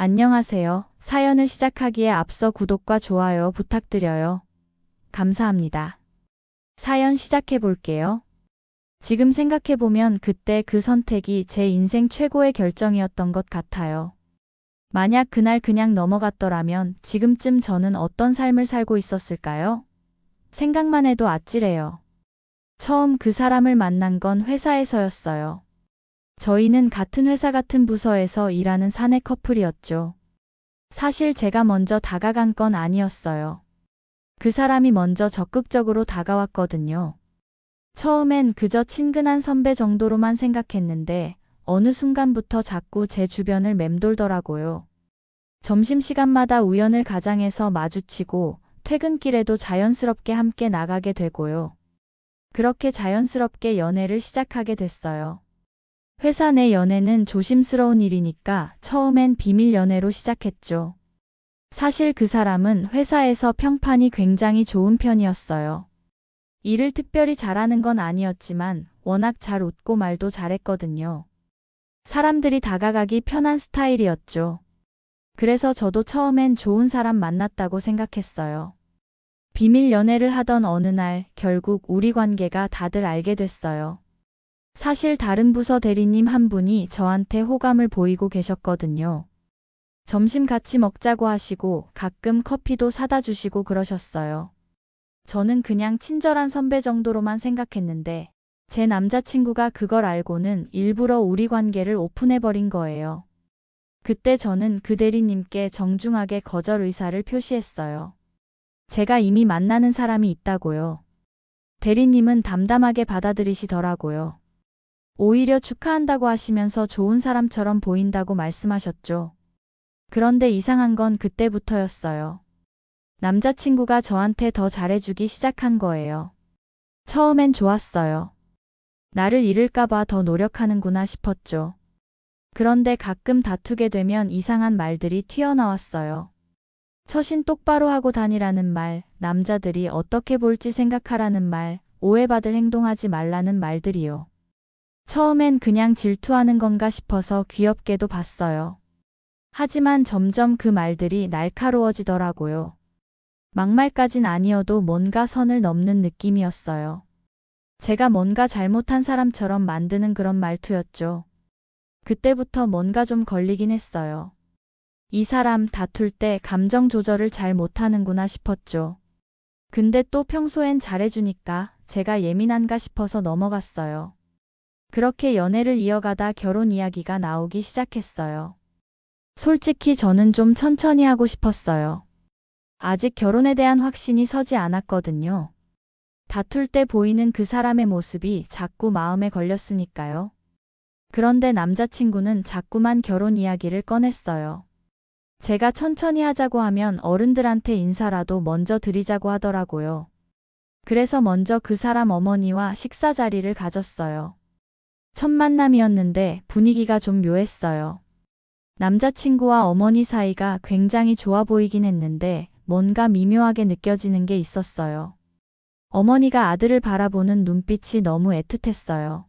안녕하세요. 사연을 시작하기에 앞서 구독과 좋아요 부탁드려요. 감사합니다. 사연 시작해 볼게요. 지금 생각해보면 그때 그 선택이 제 인생 최고의 결정이었던 것 같아요. 만약 그날 그냥 넘어갔더라면 지금쯤 저는 어떤 삶을 살고 있었을까요? 생각만 해도 아찔해요. 처음 그 사람을 만난 건 회사에서였어요. 저희는 같은 회사 같은 부서에서 일하는 사내 커플이었죠. 사실 제가 먼저 다가간 건 아니었어요. 그 사람이 먼저 적극적으로 다가왔거든요. 처음엔 그저 친근한 선배 정도로만 생각했는데 어느 순간부터 자꾸 제 주변을 맴돌더라고요. 점심시간마다 우연을 가장해서 마주치고 퇴근길에도 자연스럽게 함께 나가게 되고요. 그렇게 자연스럽게 연애를 시작하게 됐어요. 회사 내 연애는 조심스러운 일이니까 처음엔 비밀 연애로 시작했죠. 사실 그 사람은 회사에서 평판이 굉장히 좋은 편이었어요. 일을 특별히 잘하는 건 아니었지만 워낙 잘 웃고 말도 잘했거든요. 사람들이 다가가기 편한 스타일이었죠. 그래서 저도 처음엔 좋은 사람 만났다고 생각했어요. 비밀 연애를 하던 어느 날 결국 우리 관계가 다들 알게 됐어요. 사실 다른 부서 대리님 한 분이 저한테 호감을 보이고 계셨거든요. 점심 같이 먹자고 하시고 가끔 커피도 사다 주시고 그러셨어요. 저는 그냥 친절한 선배 정도로만 생각했는데 제 남자친구가 그걸 알고는 일부러 우리 관계를 오픈해버린 거예요. 그때 저는 그 대리님께 정중하게 거절 의사를 표시했어요. 제가 이미 만나는 사람이 있다고요. 대리님은 담담하게 받아들이시더라고요. 오히려 축하한다고 하시면서 좋은 사람처럼 보인다고 말씀하셨죠. 그런데 이상한 건 그때부터였어요. 남자친구가 저한테 더 잘해주기 시작한 거예요. 처음엔 좋았어요. 나를 잃을까봐 더 노력하는구나 싶었죠. 그런데 가끔 다투게 되면 이상한 말들이 튀어나왔어요. 처신 똑바로 하고 다니라는 말, 남자들이 어떻게 볼지 생각하라는 말, 오해받을 행동하지 말라는 말들이요. 처음엔 그냥 질투하는 건가 싶어서 귀엽게도 봤어요. 하지만 점점 그 말들이 날카로워지더라고요. 막말까진 아니어도 뭔가 선을 넘는 느낌이었어요. 제가 뭔가 잘못한 사람처럼 만드는 그런 말투였죠. 그때부터 뭔가 좀 걸리긴 했어요. 이 사람 다툴 때 감정 조절을 잘 못하는구나 싶었죠. 근데 또 평소엔 잘해주니까 제가 예민한가 싶어서 넘어갔어요. 그렇게 연애를 이어가다 결혼 이야기가 나오기 시작했어요. 솔직히 저는 좀 천천히 하고 싶었어요. 아직 결혼에 대한 확신이 서지 않았거든요. 다툴 때 보이는 그 사람의 모습이 자꾸 마음에 걸렸으니까요. 그런데 남자친구는 자꾸만 결혼 이야기를 꺼냈어요. 제가 천천히 하자고 하면 어른들한테 인사라도 먼저 드리자고 하더라고요. 그래서 먼저 그 사람 어머니와 식사 자리를 가졌어요. 첫 만남이었는데 분위기가 좀 묘했어요. 남자친구와 어머니 사이가 굉장히 좋아 보이긴 했는데 뭔가 미묘하게 느껴지는 게 있었어요. 어머니가 아들을 바라보는 눈빛이 너무 애틋했어요.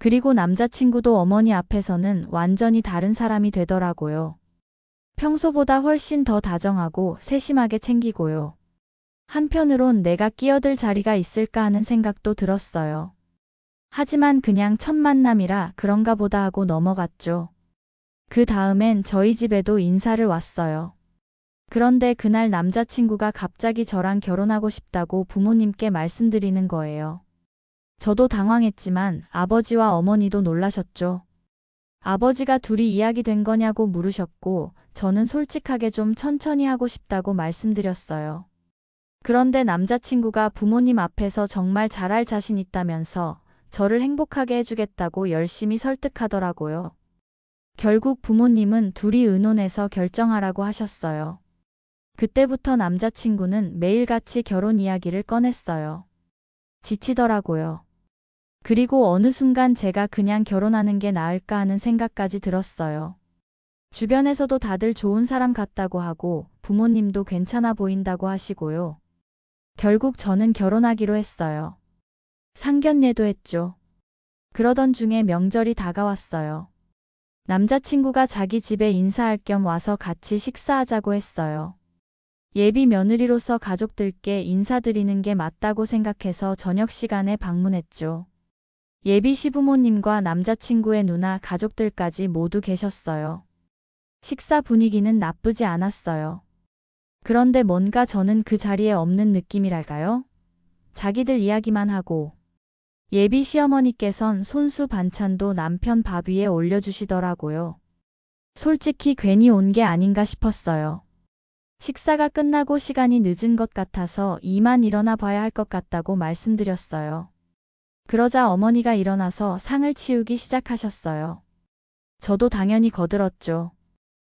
그리고 남자친구도 어머니 앞에서는 완전히 다른 사람이 되더라고요. 평소보다 훨씬 더 다정하고 세심하게 챙기고요. 한편으론 내가 끼어들 자리가 있을까 하는 생각도 들었어요. 하지만 그냥 첫 만남이라 그런가 보다 하고 넘어갔죠. 그 다음엔 저희 집에도 인사를 왔어요. 그런데 그날 남자친구가 갑자기 저랑 결혼하고 싶다고 부모님께 말씀드리는 거예요. 저도 당황했지만 아버지와 어머니도 놀라셨죠. 아버지가 둘이 이야기 된 거냐고 물으셨고 저는 솔직하게 좀 천천히 하고 싶다고 말씀드렸어요. 그런데 남자친구가 부모님 앞에서 정말 잘할 자신 있다면서 저를 행복하게 해주겠다고 열심히 설득하더라고요. 결국 부모님은 둘이 의논해서 결정하라고 하셨어요. 그때부터 남자친구는 매일같이 결혼 이야기를 꺼냈어요. 지치더라고요. 그리고 어느 순간 제가 그냥 결혼하는 게 나을까 하는 생각까지 들었어요. 주변에서도 다들 좋은 사람 같다고 하고 부모님도 괜찮아 보인다고 하시고요. 결국 저는 결혼하기로 했어요. 상견례도 했죠. 그러던 중에 명절이 다가왔어요. 남자친구가 자기 집에 인사할 겸 와서 같이 식사하자고 했어요. 예비 며느리로서 가족들께 인사드리는 게 맞다고 생각해서 저녁 시간에 방문했죠. 예비 시부모님과 남자친구의 누나 가족들까지 모두 계셨어요. 식사 분위기는 나쁘지 않았어요. 그런데 뭔가 저는 그 자리에 없는 느낌이랄까요? 자기들 이야기만 하고 예비 시어머니께선 손수 반찬도 남편 밥 위에 올려주시더라고요. 솔직히 괜히 온 게 아닌가 싶었어요. 식사가 끝나고 시간이 늦은 것 같아서 이만 일어나 봐야 할 것 같다고 말씀드렸어요. 그러자 어머니가 일어나서 상을 치우기 시작하셨어요. 저도 당연히 거들었죠.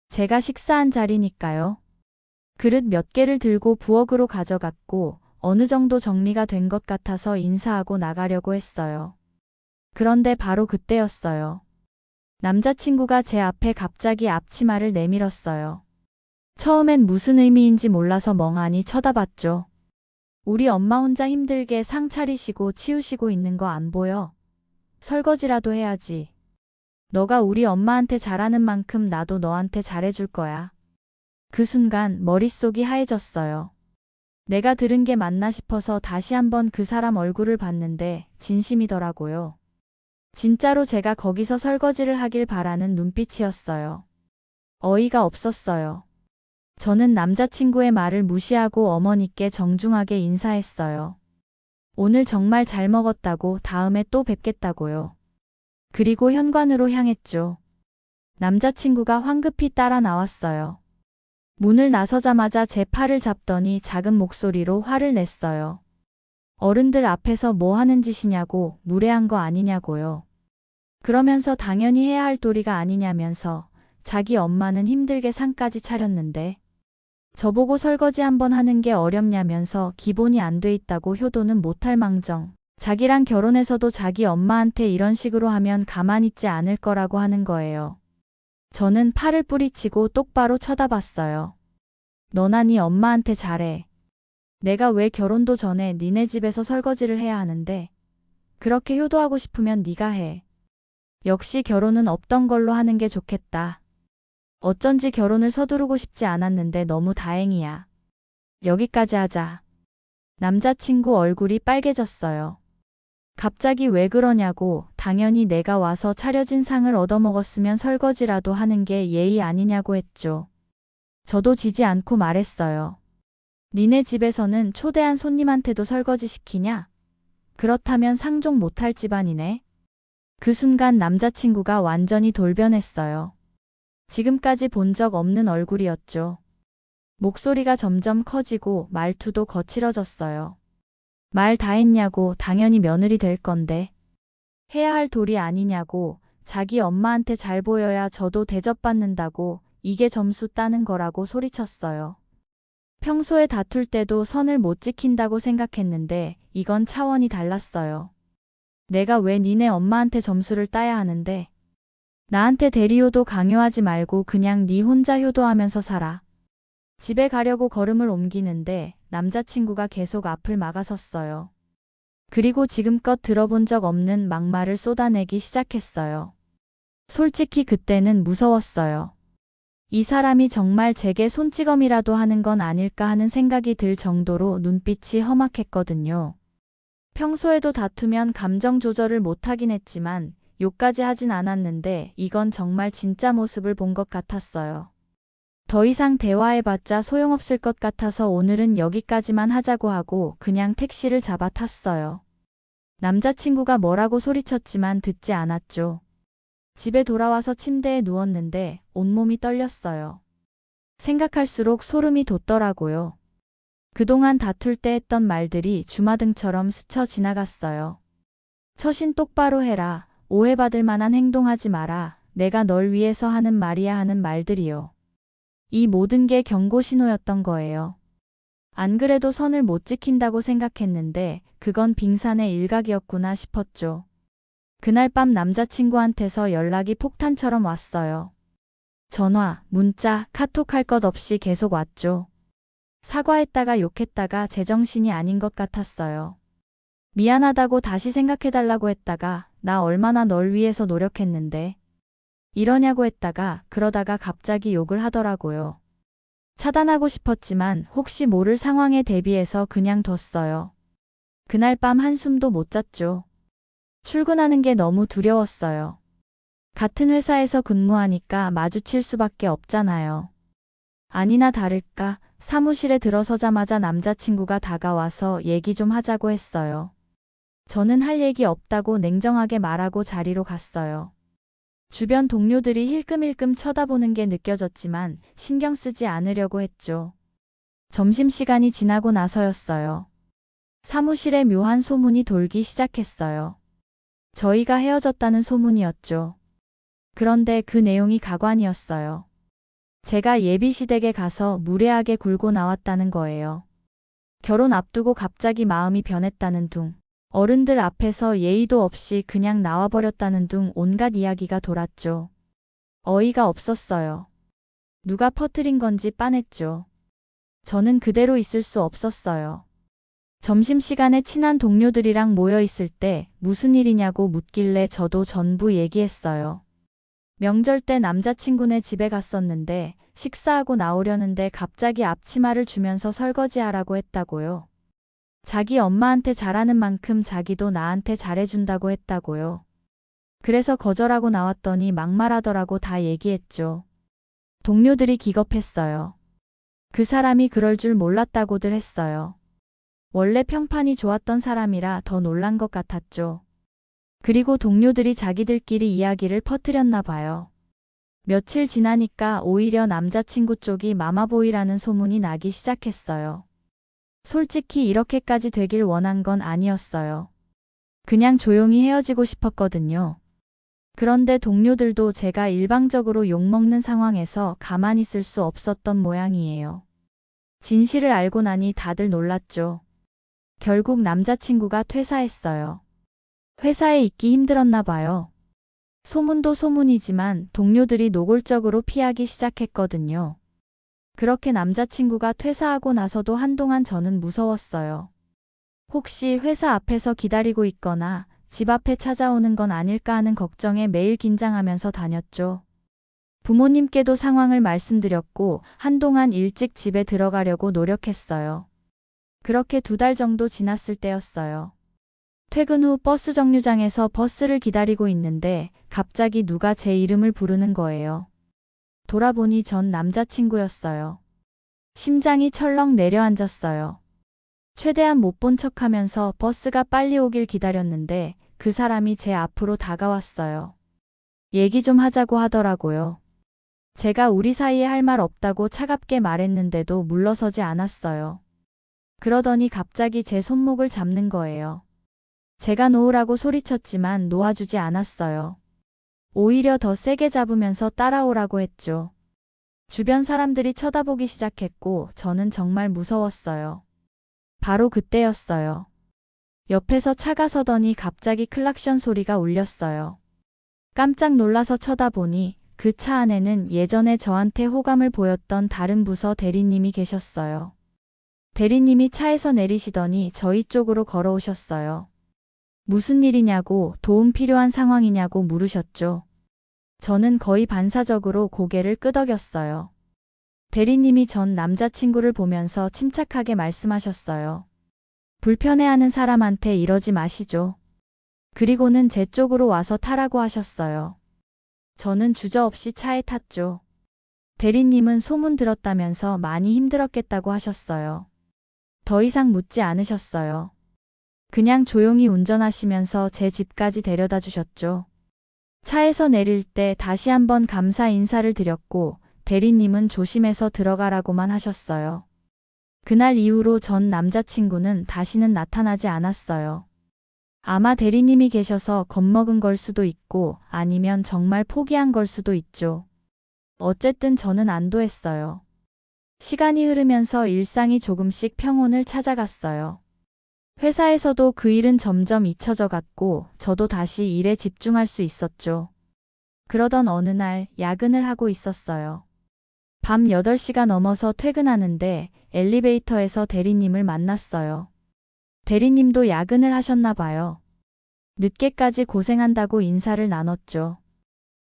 제가 식사한 자리니까요. 그릇 몇 개를 들고 부엌으로 가져갔고 어느 정도 정리가 된 것 같아서 인사하고 나가려고 했어요. 그런데 바로 그때였어요. 남자친구가 제 앞에 갑자기 앞치마를 내밀었어요. 처음엔 무슨 의미인지 몰라서 멍하니 쳐다봤죠. 우리 엄마 혼자 힘들게 상 차리시고 치우시고 있는 거 안 보여? 설거지라도 해야지. 너가 우리 엄마한테 잘하는 만큼 나도 너한테 잘해줄 거야. 그 순간 머릿속이 하얘졌어요. 내가 들은 게 맞나 싶어서 다시 한번 그 사람 얼굴을 봤는데 진심이더라고요. 진짜로 제가 거기서 설거지를 하길 바라는 눈빛이었어요. 어이가 없었어요. 저는 남자친구의 말을 무시하고 어머니께 정중하게 인사했어요. 오늘 정말 잘 먹었다고 다음에 또 뵙겠다고요. 그리고 현관으로 향했죠. 남자친구가 황급히 따라 나왔어요. 문을 나서자마자 제 팔을 잡더니 작은 목소리로 화를 냈어요. 어른들 앞에서 뭐 하는 짓이냐고 무례한 거 아니냐고요. 그러면서 당연히 해야 할 도리가 아니냐면서 자기 엄마는 힘들게 상까지 차렸는데 저보고 설거지 한번 하는 게 어렵냐면서 기본이 안 돼 있다고 효도는 못할 망정. 자기랑 결혼해서도 자기 엄마한테 이런 식으로 하면 가만히 있지 않을 거라고 하는 거예요. 저는 팔을 뿌리치고 똑바로 쳐다봤어요. 너나 네 엄마한테 잘해. 내가 왜 결혼도 전에 니네 집에서 설거지를 해야 하는데 그렇게 효도하고 싶으면 네가 해. 역시 결혼은 없던 걸로 하는 게 좋겠다. 어쩐지 결혼을 서두르고 싶지 않았는데 너무 다행이야. 여기까지 하자. 남자친구 얼굴이 빨개졌어요. 갑자기 왜 그러냐고 당연히 내가 와서 차려진 상을 얻어먹었으면 설거지라도 하는 게 예의 아니냐고 했죠. 저도 지지 않고 말했어요. 니네 집에서는 초대한 손님한테도 설거지 시키냐? 그렇다면 상종 못할 집안이네. 그 순간 남자친구가 완전히 돌변했어요. 지금까지 본 적 없는 얼굴이었죠. 목소리가 점점 커지고 말투도 거칠어졌어요. 말 다 했냐고 당연히 며느리 될 건데. 해야 할 도리 아니냐고 자기 엄마한테 잘 보여야 저도 대접받는다고 이게 점수 따는 거라고 소리쳤어요. 평소에 다툴 때도 선을 못 지킨다고 생각했는데 이건 차원이 달랐어요. 내가 왜 니네 엄마한테 점수를 따야 하는데 나한테 대리효도 강요하지 말고 그냥 네 혼자 효도하면서 살아. 집에 가려고 걸음을 옮기는데 남자친구가 계속 앞을 막아섰어요. 그리고 지금껏 들어본 적 없는 막말을 쏟아내기 시작했어요. 솔직히 그때는 무서웠어요. 이 사람이 정말 제게 손찌검이라도 하는 건 아닐까 하는 생각이 들 정도로 눈빛이 험악했거든요. 평소에도 다투면 감정 조절을 못하긴 했지만 욕까지 하진 않았는데 이건 정말 진짜 모습을 본 것 같았어요. 더 이상 대화해봤자 소용없을 것 같아서 오늘은 여기까지만 하자고 하고 그냥 택시를 잡아 탔어요. 남자친구가 뭐라고 소리쳤지만 듣지 않았죠. 집에 돌아와서 침대에 누웠는데 온몸이 떨렸어요. 생각할수록 소름이 돋더라고요. 그동안 다툴 때 했던 말들이 주마등처럼 스쳐 지나갔어요. 처신 똑바로 해라. 오해받을 만한 행동하지 마라. 내가 널 위해서 하는 말이야 하는 말들이요. 이 모든 게 경고 신호였던 거예요. 안 그래도 선을 못 지킨다고 생각했는데 그건 빙산의 일각이었구나 싶었죠. 그날 밤 남자친구한테서 연락이 폭탄처럼 왔어요. 전화, 문자, 카톡 할 것 없이 계속 왔죠. 사과했다가 욕했다가 제정신이 아닌 것 같았어요. 미안하다고 다시 생각해달라고 했다가 나 얼마나 널 위해서 노력했는데. 이러냐고 했다가 그러다가 갑자기 욕을 하더라고요. 차단하고 싶었지만 혹시 모를 상황에 대비해서 그냥 뒀어요. 그날 밤 한숨도 못 잤죠. 출근하는 게 너무 두려웠어요. 같은 회사에서 근무하니까 마주칠 수밖에 없잖아요. 아니나 다를까 사무실에 들어서자마자 남자친구가 다가와서 얘기 좀 하자고 했어요. 저는 할 얘기 없다고 냉정하게 말하고 자리로 갔어요. 주변 동료들이 힐끔힐끔 쳐다보는 게 느껴졌지만 신경 쓰지 않으려고 했죠. 점심시간이 지나고 나서였어요. 사무실에 묘한 소문이 돌기 시작했어요. 저희가 헤어졌다는 소문이었죠. 그런데 그 내용이 가관이었어요. 제가 예비시댁에 가서 무례하게 굴고 나왔다는 거예요. 결혼 앞두고 갑자기 마음이 변했다는 둥. 어른들 앞에서 예의도 없이 그냥 나와버렸다는 둥 온갖 이야기가 돌았죠. 어이가 없었어요. 누가 퍼뜨린 건지 빤했죠. 저는 그대로 있을 수 없었어요. 점심시간에 친한 동료들이랑 모여 있을 때 무슨 일이냐고 묻길래 저도 전부 얘기했어요. 명절 때 남자친구네 집에 갔었는데 식사하고 나오려는데 갑자기 앞치마를 주면서 설거지하라고 했다고요. 자기 엄마한테 잘하는 만큼 자기도 나한테 잘해준다고 했다고요. 그래서 거절하고 나왔더니 막말하더라고 다 얘기했죠. 동료들이 기겁했어요. 그 사람이 그럴 줄 몰랐다고들 했어요. 원래 평판이 좋았던 사람이라 더 놀란 것 같았죠. 그리고 동료들이 자기들끼리 이야기를 퍼뜨렸나 봐요. 며칠 지나니까 오히려 남자친구 쪽이 마마보이라는 소문이 나기 시작했어요. 솔직히 이렇게까지 되길 원한 건 아니었어요. 그냥 조용히 헤어지고 싶었거든요. 그런데 동료들도 제가 일방적으로 욕먹는 상황에서 가만히 있을 수 없었던 모양이에요. 진실을 알고 나니 다들 놀랐죠. 결국 남자친구가 퇴사했어요. 회사에 있기 힘들었나 봐요. 소문도 소문이지만 동료들이 노골적으로 피하기 시작했거든요. 그렇게 남자친구가 퇴사하고 나서도 한동안 저는 무서웠어요. 혹시 회사 앞에서 기다리고 있거나 집 앞에 찾아오는 건 아닐까 하는 걱정에 매일 긴장하면서 다녔죠. 부모님께도 상황을 말씀드렸고 한동안 일찍 집에 들어가려고 노력했어요. 그렇게 두 달 정도 지났을 때였어요. 퇴근 후 버스 정류장에서 버스를 기다리고 있는데 갑자기 누가 제 이름을 부르는 거예요. 돌아보니 전 남자친구였어요. 심장이 철렁 내려앉았어요. 최대한 못 본 척 하면서 버스가 빨리 오길 기다렸는데 그 사람이 제 앞으로 다가왔어요. 얘기 좀 하자고 하더라고요. 제가 우리 사이에 할 말 없다고 차갑게 말했는데도 물러서지 않았어요. 그러더니 갑자기 제 손목을 잡는 거예요. 제가 놓으라고 소리쳤지만 놓아주지 않았어요. 오히려 더 세게 잡으면서 따라오라고 했죠. 주변 사람들이 쳐다보기 시작했고 저는 정말 무서웠어요. 바로 그때였어요. 옆에서 차가 서더니 갑자기 클락션 소리가 울렸어요. 깜짝 놀라서 쳐다보니 그 차 안에는 예전에 저한테 호감을 보였던 다른 부서 대리님이 계셨어요. 대리님이 차에서 내리시더니 저희 쪽으로 걸어오셨어요. 무슨 일이냐고 도움 필요한 상황이냐고 물으셨죠. 저는 거의 반사적으로 고개를 끄덕였어요. 대리님이 전 남자친구를 보면서 침착하게 말씀하셨어요. 불편해하는 사람한테 이러지 마시죠. 그리고는 제 쪽으로 와서 타라고 하셨어요. 저는 주저없이 차에 탔죠. 대리님은 소문 들었다면서 많이 힘들었겠다고 하셨어요. 더 이상 묻지 않으셨어요. 그냥 조용히 운전하시면서 제 집까지 데려다 주셨죠. 차에서 내릴 때 다시 한번 감사 인사를 드렸고 대리님은 조심해서 들어가라고만 하셨어요. 그날 이후로 전 남자친구는 다시는 나타나지 않았어요. 아마 대리님이 계셔서 겁먹은 걸 수도 있고 아니면 정말 포기한 걸 수도 있죠. 어쨌든 저는 안도했어요. 시간이 흐르면서 일상이 조금씩 평온을 찾아갔어요. 회사에서도 그 일은 점점 잊혀져 갔고 저도 다시 일에 집중할 수 있었죠. 그러던 어느 날 야근을 하고 있었어요. 밤 8시가 넘어서 퇴근하는데 엘리베이터에서 대리님을 만났어요. 대리님도 야근을 하셨나 봐요. 늦게까지 고생한다고 인사를 나눴죠.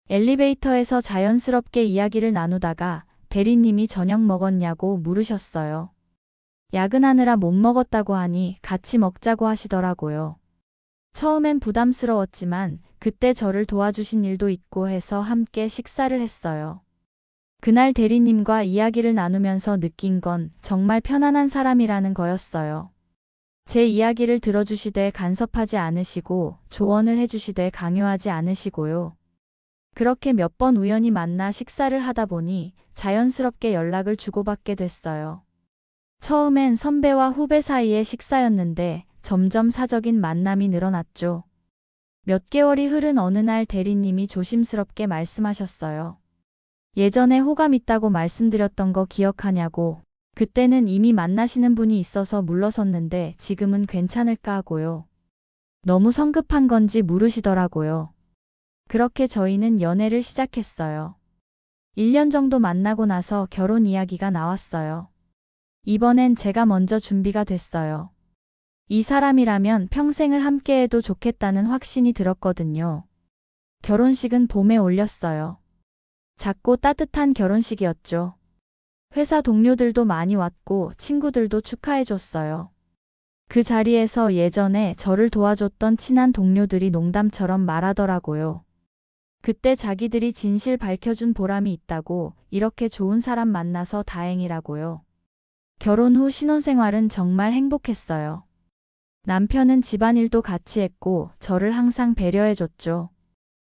엘리베이터에서 자연스럽게 이야기를 나누다가 대리님이 저녁 먹었냐고 물으셨어요. 야근하느라 못 먹었다고 하니 같이 먹자고 하시더라고요. 처음엔 부담스러웠지만 그때 저를 도와주신 일도 있고 해서 함께 식사를 했어요. 그날 대리님과 이야기를 나누면서 느낀 건 정말 편안한 사람이라는 거였어요. 제 이야기를 들어주시되 간섭하지 않으시고 조언을 해주시되 강요하지 않으시고요. 그렇게 몇 번 우연히 만나 식사를 하다 보니 자연스럽게 연락을 주고받게 됐어요. 처음엔 선배와 후배 사이의 식사였는데 점점 사적인 만남이 늘어났죠. 몇 개월이 흐른 어느 날 대리님이 조심스럽게 말씀하셨어요. 예전에 호감 있다고 말씀드렸던 거 기억하냐고. 그때는 이미 만나시는 분이 있어서 물러섰는데 지금은 괜찮을까 하고요. 너무 성급한 건지 물으시더라고요. 그렇게 저희는 연애를 시작했어요. 1년 정도 만나고 나서 결혼 이야기가 나왔어요. 이번엔 제가 먼저 준비가 됐어요. 이 사람이라면 평생을 함께해도 좋겠다는 확신이 들었거든요. 결혼식은 봄에 올렸어요. 작고 따뜻한 결혼식이었죠. 회사 동료들도 많이 왔고 친구들도 축하해줬어요. 그 자리에서 예전에 저를 도와줬던 친한 동료들이 농담처럼 말하더라고요. 그때 자기들이 진실 밝혀준 보람이 있다고 이렇게 좋은 사람 만나서 다행이라고요. 결혼 후 신혼생활은 정말 행복했어요. 남편은 집안일도 같이 했고 저를 항상 배려해줬죠.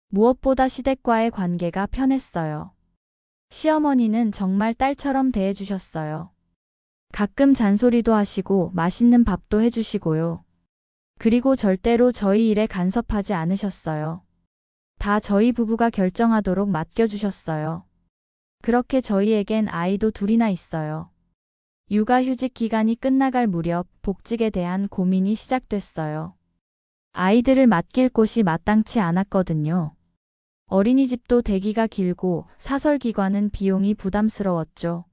무엇보다 시댁과의 관계가 편했어요. 시어머니는 정말 딸처럼 대해주셨어요. 가끔 잔소리도 하시고 맛있는 밥도 해주시고요. 그리고 절대로 저희 일에 간섭하지 않으셨어요. 다 저희 부부가 결정하도록 맡겨주셨어요. 그렇게 저희에겐 아이도 둘이나 있어요. 육아휴직 기간이 끝나갈 무렵 복직에 대한 고민이 시작됐어요. 아이들을 맡길 곳이 마땅치 않았거든요. 어린이집도 대기가 길고 사설기관은 비용이 부담스러웠죠.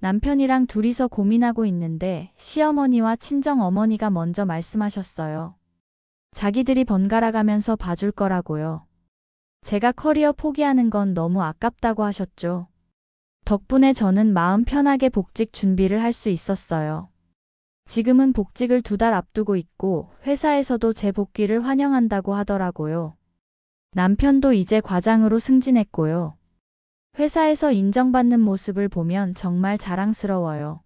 남편이랑 둘이서 고민하고 있는데 시어머니와 친정어머니가 먼저 말씀하셨어요. 자기들이 번갈아 가면서 봐줄 거라고요. 제가 커리어 포기하는 건 너무 아깝다고 하셨죠. 덕분에 저는 마음 편하게 복직 준비를 할 수 있었어요. 지금은 복직을 두 달 앞두고 있고 회사에서도 제 복귀를 환영한다고 하더라고요. 남편도 이제 과장으로 승진했고요. 회사에서 인정받는 모습을 보면 정말 자랑스러워요.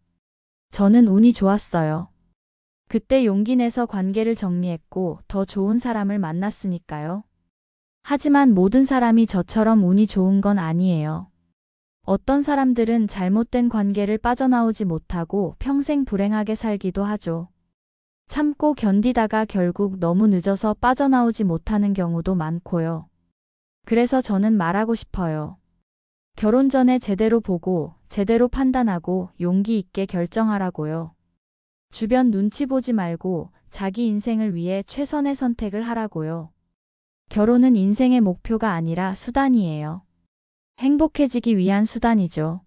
저는 운이 좋았어요. 그때 용기 내서 관계를 정리했고 더 좋은 사람을 만났으니까요. 하지만 모든 사람이 저처럼 운이 좋은 건 아니에요. 어떤 사람들은 잘못된 관계를 빠져나오지 못하고 평생 불행하게 살기도 하죠. 참고 견디다가 결국 너무 늦어서 빠져나오지 못하는 경우도 많고요. 그래서 저는 말하고 싶어요. 결혼 전에 제대로 보고 제대로 판단하고 용기 있게 결정하라고요. 주변 눈치 보지 말고 자기 인생을 위해 최선의 선택을 하라고요. 결혼은 인생의 목표가 아니라 수단이에요. 행복해지기 위한 수단이죠.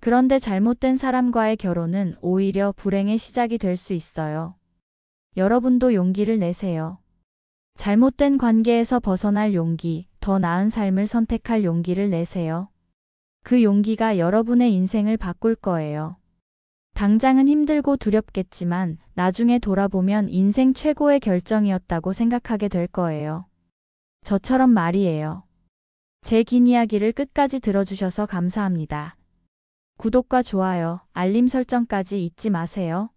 그런데 잘못된 사람과의 결혼은 오히려 불행의 시작이 될 수 있어요. 여러분도 용기를 내세요. 잘못된 관계에서 벗어날 용기, 더 나은 삶을 선택할 용기를 내세요. 그 용기가 여러분의 인생을 바꿀 거예요. 당장은 힘들고 두렵겠지만 나중에 돌아보면 인생 최고의 결정이었다고 생각하게 될 거예요. 저처럼 말이에요. 제 긴 이야기를 끝까지 들어주셔서 감사합니다. 구독과 좋아요, 알림 설정까지 잊지 마세요.